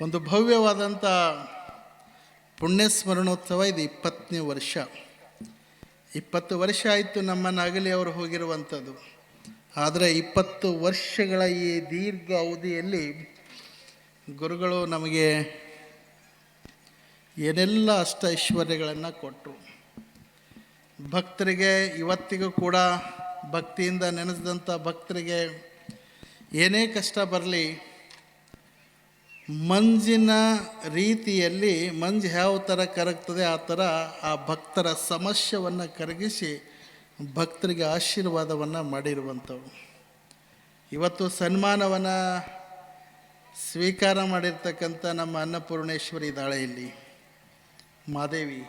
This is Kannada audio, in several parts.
ಒಂದು ಭವ್ಯವಾದಂಥ ಪುಣ್ಯ ಸ್ಮರಣೋತ್ಸವ ಇದು ಇಪ್ಪತ್ತನೇ ವರ್ಷ. ಇಪ್ಪತ್ತು ವರ್ಷ ಆಯಿತು ನಮ್ಮ ನಾಗಲಿ ಅವರು ಹೋಗಿರುವಂಥದ್ದು. ಆದರೆ ಇಪ್ಪತ್ತು ವರ್ಷಗಳ ಈ ದೀರ್ಘ ಅವಧಿಯಲ್ಲಿ ಗುರುಗಳು ನಮಗೆ ಏನೆಲ್ಲ ಅಷ್ಟ ಐಶ್ವರ್ಯಗಳನ್ನು ಕೊಟ್ಟರು ಭಕ್ತರಿಗೆ ಇವತ್ತಿಗೂ ಕೂಡ ಭಕ್ತಿಯಿಂದ ನೆನೆಸಿದಂಥ ಭಕ್ತರಿಗೆ ಏನೇ ಕಷ್ಟ ಬರಲಿ ಮಂಜಿನ ರೀತಿಯಲ್ಲಿ ಮಂಜು ಯಾವ ಥರ ಕರಗ್ತದೆ ಆ ಥರ ಆ ಭಕ್ತರ ಸಮಸ್ಯವನ್ನು ಕರಗಿಸಿ ಭಕ್ತರಿಗೆ ಆಶೀರ್ವಾದವನ್ನು ಮಾಡಿರುವಂಥವು. ಇವತ್ತು ಸನ್ಮಾನವನ್ನು ಸ್ವೀಕಾರ ಮಾಡಿರ್ತಕ್ಕಂಥ ನಮ್ಮ ಅನ್ನಪೂರ್ಣೇಶ್ವರಿ ಇದ್ದಾಳೆ ಇಲ್ಲಿ. ಮಾದೇವಿ,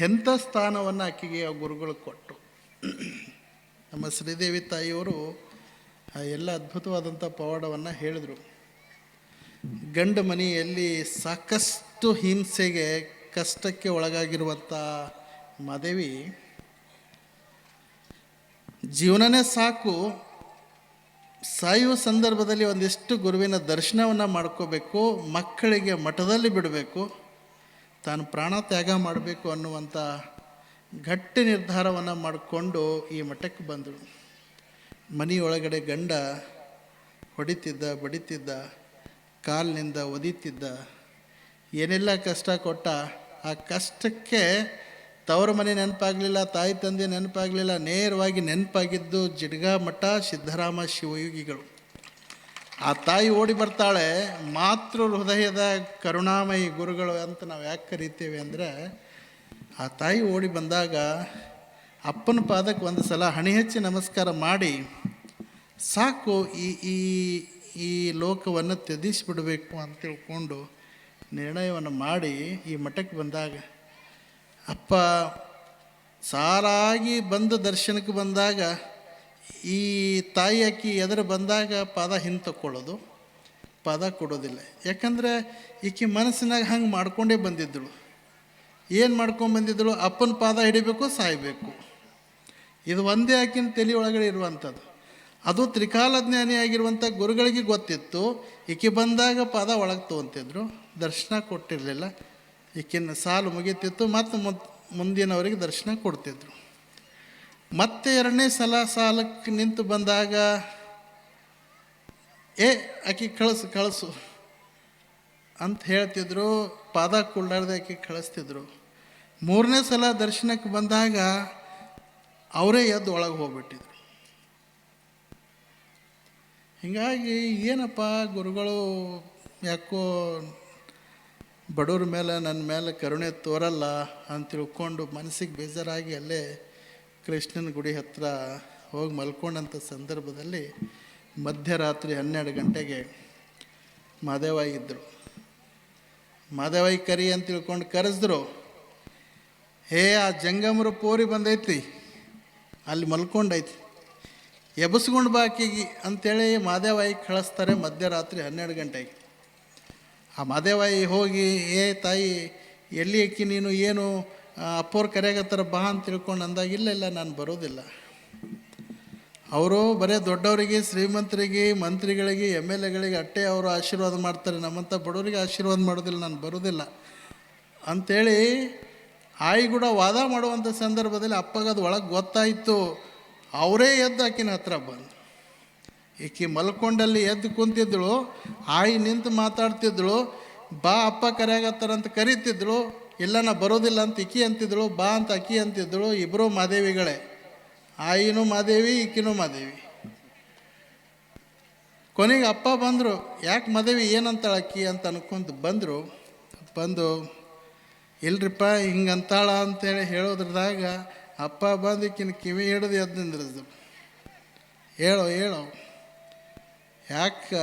ಎಂಥ ಸ್ಥಾನವನ್ನು ಆಕೆಗೆ ಆ ಗುರುಗಳು ಕೊಟ್ಟು ನಮ್ಮ ಶ್ರೀದೇವಿ ತಾಯಿಯವರು ಆ ಎಲ್ಲ ಅದ್ಭುತವಾದಂಥ ಪವಾಡವನ್ನು ಹೇಳಿದರು. ಗಂಡ ಮನೆಯಲ್ಲಿ ಸಾಕಷ್ಟು ಹಿಂಸೆಗೆ ಕಷ್ಟಕ್ಕೆ ಒಳಗಾಗಿರುವಂಥ ಮಾದೇವಿ, ಜೀವನನೇ ಸಾಕು, ಸಾಯುವ ಸಂದರ್ಭದಲ್ಲಿ ಒಂದಿಷ್ಟು ಗುರುವಿನ ದರ್ಶನವನ್ನು ಮಾಡ್ಕೋಬೇಕು, ಮಕ್ಕಳಿಗೆ ಮಠದಲ್ಲಿ ಬಿಡಬೇಕು, ತಾನು ಪ್ರಾಣ ತ್ಯಾಗ ಮಾಡಬೇಕು ಅನ್ನುವಂಥ ಗಟ್ಟಿ ನಿರ್ಧಾರವನ್ನು ಮಾಡಿಕೊಂಡು ಈ ಮಠಕ್ಕೆ ಬಂದರು. ಮನೆಯೊಳಗಡೆ ಗಂಡ ಹೊಡಿತಿದ್ದ, ಬಡಿತಿದ್ದ, ಕಾಲಿನಿಂದ ಒದಿತಿದ್ದ, ಏನೆಲ್ಲ ಕಷ್ಟ ಕೊಟ್ಟ, ಆ ಕಷ್ಟಕ್ಕೆ ತವರ ಮನೆ ನೆನಪಾಗಲಿಲ್ಲ, ತಾಯಿ ತಂದೆ ನೆನಪಾಗಲಿಲ್ಲ, ನೇರವಾಗಿ ನೆನಪಾಗಿದ್ದು ಜಿಡ್ಗಾ ಮಠ ಸಿದ್ದರಾಮ ಶಿವಯೋಗಿಗಳು. ಆ ತಾಯಿ ಓಡಿ ಬರ್ತಾಳೆ, ಮಾತೃ ಹೃದಯದ ಕರುಣಾಮಯಿ ಗುರುಗಳು ಅಂತ ನಾವು ಯಾಕೆ ಕರಿತೇವೆ ಅಂದರೆ, ಆ ತಾಯಿ ಓಡಿ ಬಂದಾಗ ಅಪ್ಪನ ಪಾದಕ್ಕೆ ಒಂದು ಸಲ ಹಣಿ ಹಚ್ಚಿ ನಮಸ್ಕಾರ ಮಾಡಿ ಸಾಕು ಈ ಈ ಈ ಲೋಕವನ್ನು ತ್ಯಜಿಸಿಬಿಡಬೇಕು ಅಂತ ತಿಳ್ಕೊಂಡು ನಿರ್ಣಯವನ್ನು ಮಾಡಿ ಈ ಮಠಕ್ಕೆ ಬಂದಾಗ, ಅಪ್ಪ, ಸಾರಾಗಿ ಬಂದು ದರ್ಶನಕ್ಕೆ ಬಂದಾಗ, ಈ ತಾಯಿ ಅಕ್ಕಿ ಎದುರು ಬಂದಾಗ ಪದ ಹಿಂತಕ್ಕೊಳ್ಳೋದು, ಪದ ಕೊಡೋದಿಲ್ಲ. ಯಾಕಂದರೆ ಈಕೆ ಮನಸ್ಸಿನಾಗ ಹಂಗೆ ಮಾಡ್ಕೊಂಡೇ ಬಂದಿದ್ದಳು. ಏನು ಮಾಡ್ಕೊಂಡು ಬಂದಿದ್ದಳು? ಅಪ್ಪನ ಪಾದ ಹಿಡಿಬೇಕು, ಸಾಯಬೇಕು. ಇದು ಒಂದೇ ಆಕಿನ ತಲೆ ಒಳಗಡೆ ಇರುವಂಥದ್ದು. ಅದು ತ್ರಿಕಾಲಜ್ಞಾನಿಯಾಗಿರುವಂಥ ಗುರುಗಳಿಗೆ ಗೊತ್ತಿತ್ತು. ಈಕೆ ಬಂದಾಗ ಪದ ಒಳಗೆ ಅಂತಿದ್ರು. ದರ್ಶನ ಕೊಟ್ಟಿರಲಿಲ್ಲ. ಈಕಿನ ಸಾಲು ಮುಗೀತಿತ್ತು. ಮತ್ತು ಮುದ್ ಮುಂದಿನವರಿಗೆ ದರ್ಶನ ಕೊಡ್ತಿದ್ರು. ಮತ್ತೆ ಎರಡನೇ ಸಲ ಸಾಲಕ್ಕೆ ನಿಂತು ಬಂದಾಗ, ಏ, ಆಕೆ ಕಳಿಸು ಕಳಿಸು ಅಂತ ಹೇಳ್ತಿದ್ರು. ಪಾದ ಕುಳ್ಳಾರ್ದೆ ಆಕೆ ಕಳಿಸ್ತಿದ್ರು. ಮೂರನೇ ಸಲ ದರ್ಶನಕ್ಕೆ ಬಂದಾಗ, ಅವರೇ ಎದ್ದು ಒಳಗೆ ಹೋಗ್ಬಿಟ್ಟಿದ್ರು. ಹೀಗಾಗಿ ಏನಪ್ಪ ಗುರುಗಳು ಯಾಕೋ ಬಡವ್ರ ಮೇಲೆ ನನ್ನ ಮೇಲೆ ಕರುಣೆ ತೋರಲ್ಲ ಅಂತ ತಿಳ್ಕೊಂಡು ಮನಸ್ಸಿಗೆ ಬೇಜಾರಾಗಿ ಅಲ್ಲೇ ಕೃಷ್ಣನ ಗುಡಿ ಹತ್ರ ಹೋಗಿ ಮಲ್ಕೊಂಡಂಥ ಸಂದರ್ಭದಲ್ಲಿ ಮಧ್ಯರಾತ್ರಿ ಹನ್ನೆರಡು ಗಂಟೆಗೆ ಮಾದೇವಾಯಿ ಇದ್ದರು ಮಾದೇವಾಯಿ ಕರಿ ಅಂತ ತಿಳ್ಕೊಂಡು ಕರೆಸಿದ್ರು. ಹೇ, ಆ ಜಂಗಮರು ಪೋರಿ ಬಂದೈತಿ ಅಲ್ಲಿ ಮಲ್ಕೊಂಡೈತಿ ಎಬಸ್ಕೊಂಡು ಬಾಕಿಗೆ ಅಂಥೇಳಿ ಮಾದೇವಾಯಿ ಕಳಿಸ್ತಾರೆ ಮಧ್ಯರಾತ್ರಿ ಹನ್ನೆರಡು ಗಂಟೆಗೆ. ಆ ಮಾದೇವಾಯಿ ಹೋಗಿ, ಏ ತಾಯಿ, ಎಲ್ಲಿ ಅಕ್ಕಿ ನೀನು? ಏನು? ಅಪ್ಪೋರು ಕರೆಯಾಗತ್ತಾರ ಬಾ ಅಂತ ತಿಳ್ಕೊಂಡು ಅಂದಾಗ, ಇಲ್ಲ ಇಲ್ಲ, ನಾನು ಬರೋದಿಲ್ಲ. ಅವರು ಬರೇ ದೊಡ್ಡವರಿಗೆ, ಶ್ರೀಮಂತರಿಗೆ, ಮಂತ್ರಿಗಳಿಗೆ, ಎಂ ಎಲ್ ಎಗಳಿಗೆ ಅಟ್ಟೆ ಅವರು ಆಶೀರ್ವಾದ ಮಾಡ್ತಾರೆ. ನಮ್ಮಂಥ ಬಡವರಿಗೆ ಆಶೀರ್ವಾದ ಮಾಡೋದಿಲ್ಲ, ನಾನು ಬರೋದಿಲ್ಲ. ಅಂಥೇಳಿ ಆಯಿ ಕೂಡ ವಾದ ಮಾಡುವಂಥ ಸಂದರ್ಭದಲ್ಲಿ ಅಪ್ಪಗದು ಒಳಗೆ ಗೊತ್ತಾಯಿತು. ಅವರೇ ಎದ್ದಾಕಿನ ಹತ್ರ ಬಂದು. ಈಕೆ ಮಲ್ಕೊಂಡಲ್ಲಿ ಎದ್ದು ಕುಂತಿದ್ದಳು ಆಯಿ ನಿಂತು ಮಾತಾಡ್ತಿದ್ದಳು ಬಾ ಅಪ್ಪ ಕರೆಯಾಗತ್ತಾರಂತ ಕರಿತಿದ್ದಳು ಇಲ್ಲ ನಾ ಬರೋದಿಲ್ಲ ಅಂತ ಇಕ್ಕಿ ಅಂತಿದ್ದಳು ಬಾ ಅಂತ ಅಕ್ಕಿ ಅಂತಿದ್ದಳು ಇಬ್ಬರೂ ಮಾದೇವಿಗಳೇ. ಆಯಿನೂ ಮಾದೇವಿ ಇಕ್ಕಿನೂ ಮಾದೇವಿ. ಕೊನೆಗೆ ಅಪ್ಪ ಬಂದರು, ಯಾಕೆ ಮಾದೇವಿ ಏನಂತಾಳೆ ಅಕ್ಕಿ ಅಂತ ಅನ್ಕೊಂತ ಬಂದರು, ಬಂದು, ಇಲ್ರಿಪ್ಪ ಹಿಂಗಂತಾಳ ಅಂತೇಳಿ ಹೇಳೋದ್ರದಾಗ ಅಪ್ಪ ಬಂದು ಕಿವಿ ಹಿಡಿದು ಎದ್ದು ನಿಂದ್ರದು. ಹೇಳೋ ಹೇಳೋ. ಯಾಕೆ?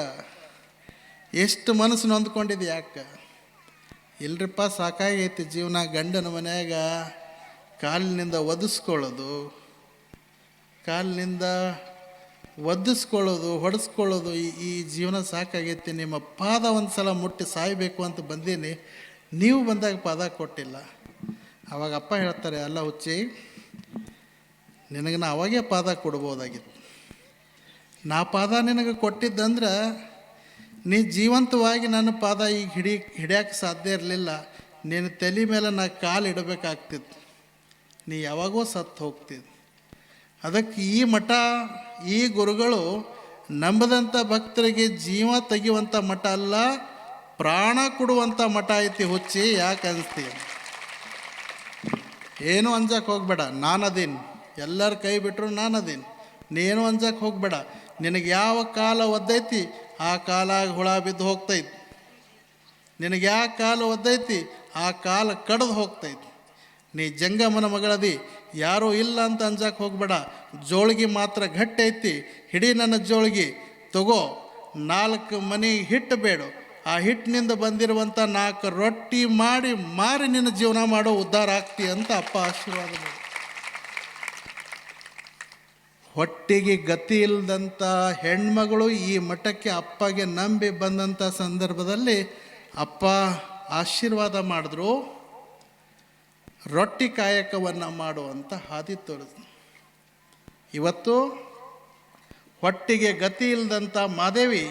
ಎಷ್ಟು ಮನಸ್ಸು ನೊಂದ್ಕೊಂಡಿದ್ದು ಯಾಕೆ? ಇಲ್ರಿಪ್ಪ, ಸಾಕಾಗೈತಿ ಜೀವನ. ಗಂಡನ ಮನೆಯಾಗ ಕಾಲಿನಿಂದ ಒದಿಸ್ಕೊಳ್ಳೋದು ಕಾಲಿನಿಂದ ಒದಿಸ್ಕೊಳ್ಳೋದು, ಹೊಡೆಸ್ಕೊಳ್ಳೋದು ಈ ಈ ಜೀವನ ಸಾಕಾಗೈತಿ. ನಿಮ್ಮ ಪಾದ ಒಂದು ಸಲ ಮುಟ್ಟಿ ಸಾಯಬೇಕು ಅಂತ ಬಂದೀನಿ. ನೀವು ಬಂದಾಗ ಪಾದ ಕೊಟ್ಟಿಲ್ಲ. ಅವಾಗ ಅಪ್ಪ ಹೇಳ್ತಾರೆ, ಅಲ್ಲ ಹುಚ್ಚಿ ನಿನಗೆ ನಾ ಅವಾಗೇ ಪಾದ ಕೊಡ್ಬೋದಾಗಿತ್ತು. ನಾ ಪಾದ ನಿನಗೆ ಕೊಟ್ಟಿದ್ದಂದ್ರೆ ನೀ ಜೀವಂತವಾಗಿ ನನ್ನ ಪಾದ ಈಗ ಹಿಡಿ ಹಿಡಿಯೋಕ್ಕೆ ಸಾಧ್ಯ ಇರಲಿಲ್ಲ. ನಿನ್ನ ತಲೆ ಮೇಲೆ ನಾ ಕಾಲು ಇಡಬೇಕಾಗ್ತಿತ್ತು. ನೀ ಯಾವಾಗೋ ಸತ್ತು ಹೋಗ್ತಿದ್ದು. ಅದಕ್ಕೆ ಈ ಮಠ, ಈ ಗುರುಗಳು ನಂಬದಂಥ ಭಕ್ತರಿಗೆ ಜೀವ ತೆಗೆಯುವಂಥ ಮಠ ಅಲ್ಲ, ಪ್ರಾಣ ಕೊಡುವಂಥ ಮಠ ಐತಿ ಹುಚ್ಚಿ, ಯಾಕೆ ಅನಿಸ್ತೀಯ ಏನು ಅಂಜಕ್ಕೆ ಹೋಗ್ಬೇಡ, ನಾನದೀನಿ. ಎಲ್ಲರ ಕೈ ಬಿಟ್ಟರು ನಾನದೀನಿ? ನೀನು ಅಂಜಕ್ಕೆ ಹೋಗ್ಬೇಡ. ನಿನಗೆ ಯಾವ ಕಾಲ ಒದ್ದೈತಿ, ಆ ಕಾಲ ಹುಳ ಬಿದ್ದು ಹೋಗ್ತೈತಿ. ನಿನಗೆ ಯಾವ ಕಾಲ ಒದ್ದೈತಿ, ಆ ಕಾಲ ಕಡ್ದು ಹೋಗ್ತೈತಿ. ನೀ ಜಂಗಮನ ಮಗಳದಿ, ಯಾರೂ ಇಲ್ಲ ಅಂತ ಅಂಜಕ್ಕೆ ಹೋಗ್ಬೇಡ. ಜೋಳಿಗೆ ಮಾತ್ರ ಗಟ್ಟಿ ಐತಿ ಹಿಡಿ ನನ್ನ ಜೋಳಿಗೆ. ತಗೋ, ನಾಲ್ಕು ಮನೆ ಹಿಟ್ಟು ಬೇಡು. ಆ ಹಿಟ್ಟಿನಿಂದ ಬಂದಿರುವಂಥ ನಾಲ್ಕು ರೊಟ್ಟಿ ಮಾಡಿ, ಮಾರಿ ನಿನ್ನ ಜೀವನ ಮಾಡೋ ಉದ್ಧಾರ ಆಗ್ತಿ ಅಂತ ಅಪ್ಪ ಆಶೀರ್ವಾದ ಹೊಟ್ಟಿಗೆ ಗತಿ ಇಲ್ಲದಂಥ ಹೆಣ್ಮಗಳು ಈ ಮಠಕ್ಕೆ ಅಪ್ಪಗೆ ನಂಬಿ ಬಂದಂಥ ಸಂದರ್ಭದಲ್ಲಿ ಅಪ್ಪ ಆಶೀರ್ವಾದ ಮಾಡಿದ್ರು. ರೊಟ್ಟಿ ಕಾಯಕವನ್ನು ಮಾಡುವಂಥ ಹಾದಿ ತೋರಿಸ್ ಇವತ್ತು ಹೊಟ್ಟಿಗೆ ಗತಿ ಇಲ್ಲದಂಥ ಮಾದೇವಿ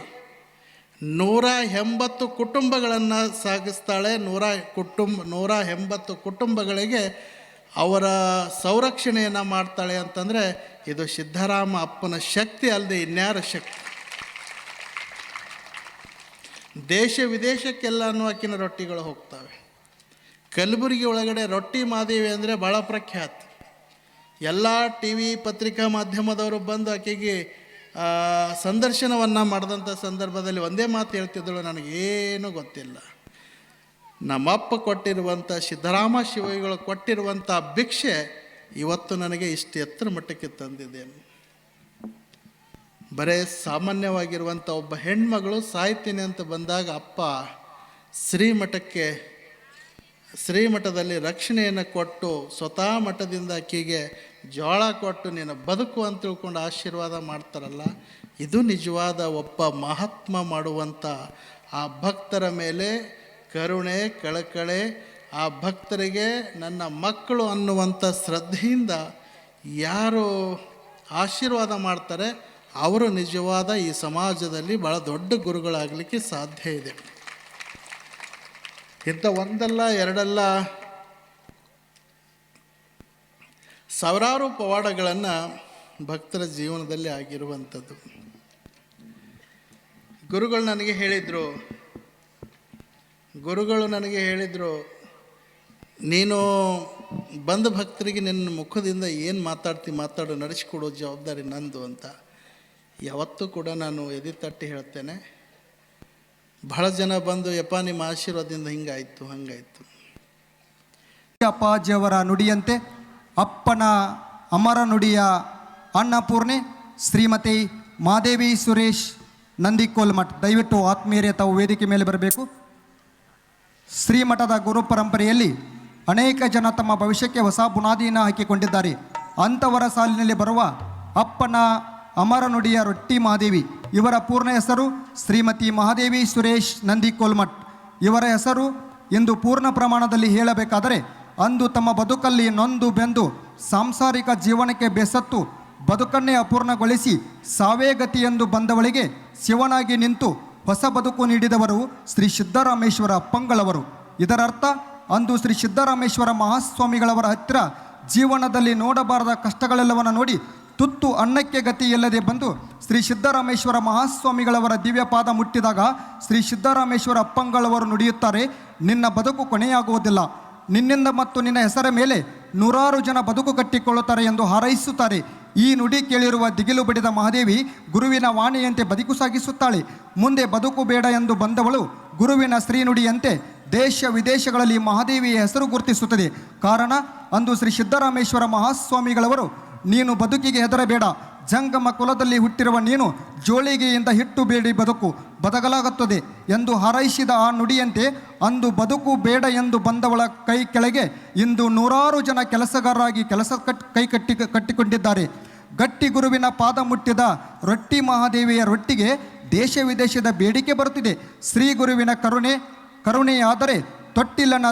ನೂರ ಎಂಬತ್ತು ಕುಟುಂಬಗಳನ್ನು ಸಾಗಿಸ್ತಾಳೆ. ನೂರ ಕುಟುಂಬ, ನೂರ ಎಂಬತ್ತು ಕುಟುಂಬಗಳಿಗೆ ಅವರ ಸಂರಕ್ಷಣೆಯನ್ನು ಮಾಡ್ತಾಳೆ ಅಂತಂದರೆ ಇದು ಸಿದ್ಧರಾಮ ಅಪ್ಪನ ಶಕ್ತಿ ಅಲ್ಲದೆ ಇನ್ಯಾರ ಶಕ್ತಿ? ದೇಶ ವಿದೇಶಕ್ಕೆಲ್ಲ ಆಕಿನ ರೊಟ್ಟಿಗಳು ಹೋಗ್ತವೆ. ಕಲಬುರಗಿ ಒಳಗಡೆ ರೊಟ್ಟಿ ಮಾದೇವಿ ಅಂದರೆ ಭಾಳ ಪ್ರಖ್ಯಾತ. ಎಲ್ಲ ಟಿ ವಿ ಪತ್ರಿಕಾ ಮಾಧ್ಯಮದವರು ಬಂದು ಆಕೆಗೆ ಸಂದರ್ಶನವನ್ನು ಮಾಡಿದಂಥ ಸಂದರ್ಭದಲ್ಲಿ ಒಂದೇ ಮಾತು ಹೇಳ್ತಿದ್ದಳು, ನನಗೇನು ಗೊತ್ತಿಲ್ಲ. ನಮ್ಮಪ್ಪ ಕೊಟ್ಟಿರುವಂಥ ಸಿದ್ಧರಾಮ ಶಿವಗಳು ಕೊಟ್ಟಿರುವಂಥ ಭಿಕ್ಷೆ ಇವತ್ತು ನನಗೆ ಇಷ್ಟು ಎತ್ತರ ಮಟ್ಟಕ್ಕೆ ತಂದಿದ್ದೇನೆ ಬರೇ ಸಾಮಾನ್ಯವಾಗಿರುವಂಥ ಒಬ್ಬ ಹೆಣ್ಮಗಳು ಸಾಯ್ತೀನಿ ಅಂತ ಬಂದಾಗ ಅಪ್ಪ ಶ್ರೀಮಠಕ್ಕೆ ಶ್ರೀಮಠದಲ್ಲಿ ರಕ್ಷಣೆಯನ್ನು ಕೊಟ್ಟು ಸ್ವತಃ ಮಠದಿಂದ ಆಕೆಗೆ ಜೋಳ ಕೊಟ್ಟು ನೀನು ಬದುಕು ಅಂತ ತಿಳ್ಕೊಂಡು ಆಶೀರ್ವಾದ ಮಾಡ್ತಾರಲ್ಲ, ಇದು ನಿಜವಾದ ಒಬ್ಬ ಮಹಾತ್ಮ ಮಾಡುವಂಥ ಆ ಭಕ್ತರ ಮೇಲೆ ಕರುಣೆ, ಕಳಕಳೆ, ಆ ಭಕ್ತರಿಗೆ ನನ್ನ ಮಕ್ಕಳು ಅನ್ನುವಂಥ ಶ್ರದ್ಧೆಯಿಂದ ಯಾರು ಆಶೀರ್ವಾದ ಮಾಡ್ತಾರೆ, ಅವರು ನಿಜವಾದ ಈ ಸಮಾಜದಲ್ಲಿ ಭಾಳ ದೊಡ್ಡ ಗುರುಗಳಾಗಲಿಕ್ಕೆ ಸಾಧ್ಯ ಇದೆ. ಇಂಥ ಒಂದಲ್ಲ, ಎರಡಲ್ಲ ಸಾವಿರಾರು ಪವಾಡಗಳನ್ನು ಭಕ್ತರ ಜೀವನದಲ್ಲಿ ಆಗಿರುವಂಥದ್ದು. ಗುರುಗಳು ನನಗೆ ಹೇಳಿದರು ಗುರುಗಳು ನನಗೆ ಹೇಳಿದರು, ನೀನು ಬಂದ ಭಕ್ತರಿಗೆ ನಿನ್ನ ಮುಖದಿಂದ ಏನು ಮಾತಾಡ್ತಿ ಮಾತಾಡು, ನಡೆಸಿಕೊಡೋ ಜವಾಬ್ದಾರಿ ನಂದು ಅಂತ. ಯಾವತ್ತೂ ಕೂಡ ನಾನು ಎದೆ ತಟ್ಟಿ ಹೇಳ್ತೇನೆ, ಬಹಳ ಜನ ಬಂದು, ಯಪ್ಪ, ನಿಮ್ಮ ಆಶೀರ್ವಾದದಿಂದ ಹಿಂಗಾಯಿತು, ಹಂಗಾಯಿತು. ಅಪ್ಪಾಜಿಯವರ ನುಡಿಯಂತೆ, ಅಪ್ಪನ, ಅಮರ ನುಡಿಯ ಅನ್ನಪೂರ್ಣೆ, ಶ್ರೀಮತಿ ಮಾದೇವಿ ಸುರೇಶ್ ನಂದಿಕೋಲ್ಮಠ್. ದಯವಿಟ್ಟು ಆತ್ಮೀಯರೇ ತಾವು ವೇದಿಕೆ ಮೇಲೆ ಬರಬೇಕು. ಶ್ರೀಮಠದ ಗುರು ಪರಂಪರೆಯಲ್ಲಿ ಅನೇಕ ಜನ ತಮ್ಮ ಭವಿಷ್ಯಕ್ಕೆ ಹೊಸ ಬುನಾದಿಯನ್ನು ಹಾಕಿಕೊಂಡಿದ್ದಾರೆ. ಅಂಥವರ ಸಾಲಿನಲ್ಲಿ ಬರುವ ಅಪ್ಪನ ಅಮರನುಡಿಯ ರೊಟ್ಟಿ ಮಹಾದೇವಿ, ಇವರ ಪೂರ್ಣ ಹೆಸರು ಶ್ರೀಮತಿ ಮಹಾದೇವಿ ಸುರೇಶ್ ನಂದಿ ಕೋಲ್ಮಠ್ ಇವರ ಹೆಸರು ಎಂದು ಪೂರ್ಣ ಪ್ರಮಾಣದಲ್ಲಿ ಹೇಳಬೇಕಾದರೆ, ಅಂದು ತಮ್ಮ ಬದುಕಲ್ಲಿ ನೊಂದು ಬೆಂದು ಸಾಂಸಾರಿಕ ಜೀವನಕ್ಕೆ ಬೆಸತ್ತು ಬದುಕನ್ನೇ ಅಪೂರ್ಣಗೊಳಿಸಿ ಸಾವೇ ಎಂದು ಬಂದವಳಿಗೆ ಶಿವನಾಗಿ ನಿಂತು ಹೊಸ ಬದುಕು ನೀಡಿದವರು ಶ್ರೀ ಸಿದ್ದರಾಮೇಶ್ವರ ಅಪ್ಪಂಗಳವರು ಇದರರ್ಥ, ಅಂದು ಶ್ರೀ ಸಿದ್ದರಾಮೇಶ್ವರ ಮಹಾಸ್ವಾಮಿಗಳವರ ಹತ್ತಿರ ಜೀವನದಲ್ಲಿ ನೋಡಬಾರದ ಕಷ್ಟಗಳೆಲ್ಲವನ್ನು ನೋಡಿ ತುತ್ತು ಅನ್ನಕ್ಕೆ ಗತಿ ಇಲ್ಲದೆ ಬಂದು ಶ್ರೀ ಸಿದ್ದರಾಮೇಶ್ವರ ಮಹಾಸ್ವಾಮಿಗಳವರ ದಿವ್ಯ ಪಾದ ಮುಟ್ಟಿದಾಗ ಶ್ರೀ ಸಿದ್ದರಾಮೇಶ್ವರ ಅಪ್ಪಂಗಳವರು ನುಡಿಯುತ್ತಾರೆ, ನಿನ್ನ ಬದುಕು ಕೊನೆಯಾಗುವುದಿಲ್ಲ. ನಿನ್ನಿಂದ ಮತ್ತು ನಿನ್ನ ಹೆಸರ ಮೇಲೆ ನೂರಾರು ಜನ ಬದುಕು ಕಟ್ಟಿಕೊಳ್ಳುತ್ತಾರೆ ಎಂದು ಹಾರೈಸುತ್ತಾರೆ. ಈ ನುಡಿ ಕೇಳಿರುವ ದಿಗಿಲು ಬಿಡಿದ ಮಹಾದೇವಿ ಗುರುವಿನ ವಾಣಿಯಂತೆ ಬದುಕು ಸಾಗಿಸುತ್ತಾಳೆ. ಮುಂದೆ ಬದುಕು ಬೇಡ ಎಂದು ಬಂದವಳು ಗುರುವಿನ ಶ್ರೀನುಡಿಯಂತೆ ದೇಶ ವಿದೇಶಗಳಲ್ಲಿ ಮಹಾದೇವಿಯ ಹೆಸರು ಗುರುತಿಸುತ್ತದೆ. ಕಾರಣ, ಅಂದು ಶ್ರೀ ಸಿದ್ದರಾಮೇಶ್ವರ ಮಹಾಸ್ವಾಮಿಗಳವರು, ನೀನು ಬದುಕಿಗೆ ಹೆದರಬೇಡ. ಜಂಗಮ ಕುಲದಲ್ಲಿ ಹುಟ್ಟಿರುವ ನೀನು ಜೋಳಿಗೆಯಿಂದ ಹಿಟ್ಟು ಬೇಡಿ ಬದುಕು ಬದಲಾಗುತ್ತದೆ ಎಂದು ಹಾರೈಸಿದ ಆ ನುಡಿಯಂತೆ, ಅಂದು ಬದುಕು ಬೇಡ ಎಂದು ಬಂದವಳ ಕೈ ಕೆಳಗೆ ಇಂದು ನೂರಾರು ಜನ ಕೆಲಸಗಾರರಾಗಿ ಕೆಲಸ ಕಟ್, ಕೈ ಕಟ್ಟಿ, ಕಟ್ಟಿಕೊಂಡಿದ್ದಾರೆ. ಗಟ್ಟಿ ಗುರುವಿನ ಪಾದ ಮುಟ್ಟಿದ ರೊಟ್ಟಿ ಮಹಾದೇವಿಯ ರೊಟ್ಟಿಗೆ ದೇಶ ವಿದೇಶದ ಬೇಡಿಕೆ ಬರುತ್ತಿದೆ. ಶ್ರೀ ಗುರುವಿನ ಕರುಣೆ, ಕರುಣೆಯಾದರೆ ತೊಟ್ಟಿಲನ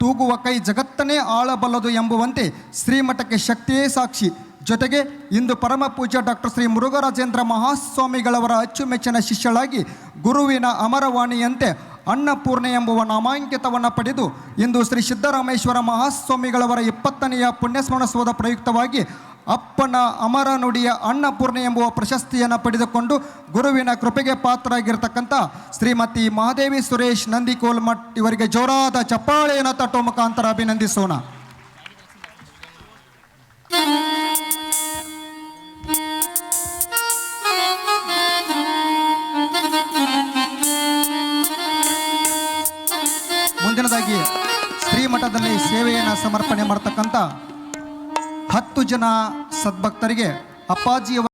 ತೂಗುವ ಕೈ ಜಗತ್ತನೇ ಆಳಬಲ್ಲದು ಎಂಬುವಂತೆ ಶ್ರೀಮಠಕ್ಕೆ ಶಕ್ತಿಯೇ ಸಾಕ್ಷಿ. ಜೊತೆಗೆ ಇಂದು ಪರಮ ಪೂಜ್ಯ ಡಾಕ್ಟರ್ ಶ್ರೀ ಮುರುಘರಾಜೇಂದ್ರ ಮಹಾಸ್ವಾಮಿಗಳವರ ಅಚ್ಚುಮೆಚ್ಚಿನ ಶಿಷ್ಯಳಾಗಿ ಗುರುವಿನ ಅಮರವಾಣಿಯಂತೆ ಅನ್ನಪೂರ್ಣೆ ಎಂಬುವ ನಾಮಾಂಕಿತವನ್ನು ಪಡೆದು ಇಂದು ಶ್ರೀ ಸಿದ್ದರಾಮೇಶ್ವರ ಮಹಾಸ್ವಾಮಿಗಳವರ ಇಪ್ಪತ್ತನೆಯ ಪುಣ್ಯಸ್ಮರಣೋತ್ಸವದ ಪ್ರಯುಕ್ತವಾಗಿ ಅಪ್ಪನ ಅಮರ ನುಡಿಯ ಅನ್ನಪೂರ್ಣೆ ಎಂಬುವ ಪ್ರಶಸ್ತಿಯನ್ನು ಪಡೆದುಕೊಂಡು ಗುರುವಿನ ಕೃಪೆಗೆ ಪಾತ್ರರಾಗಿರ್ತಕ್ಕಂಥ ಶ್ರೀಮತಿ ಮಹಾದೇವಿ ಸುರೇಶ್ ನಂದಿಕೋಲ್ಮಠ್ ಇವರಿಗೆ ಜೋರಾದ ಚಪ್ಪಾಳೆಯನ್ನು ತಟ್ಟುವ ಮುಖಾಂತರ ಅಭಿನಂದಿಸೋಣ. ಮುಂದಿನದಾಗಿ ಶ್ರೀಮಠದಲ್ಲಿ ಸೇವೆಯನ್ನು ಸಮರ್ಪಣೆ ಮಾಡತಕ್ಕಂಥ ಹತ್ತು ಜನ ಸದ್ಭಕ್ತರಿಗೆ ಅಪ್ಪಾಜಿಯವರ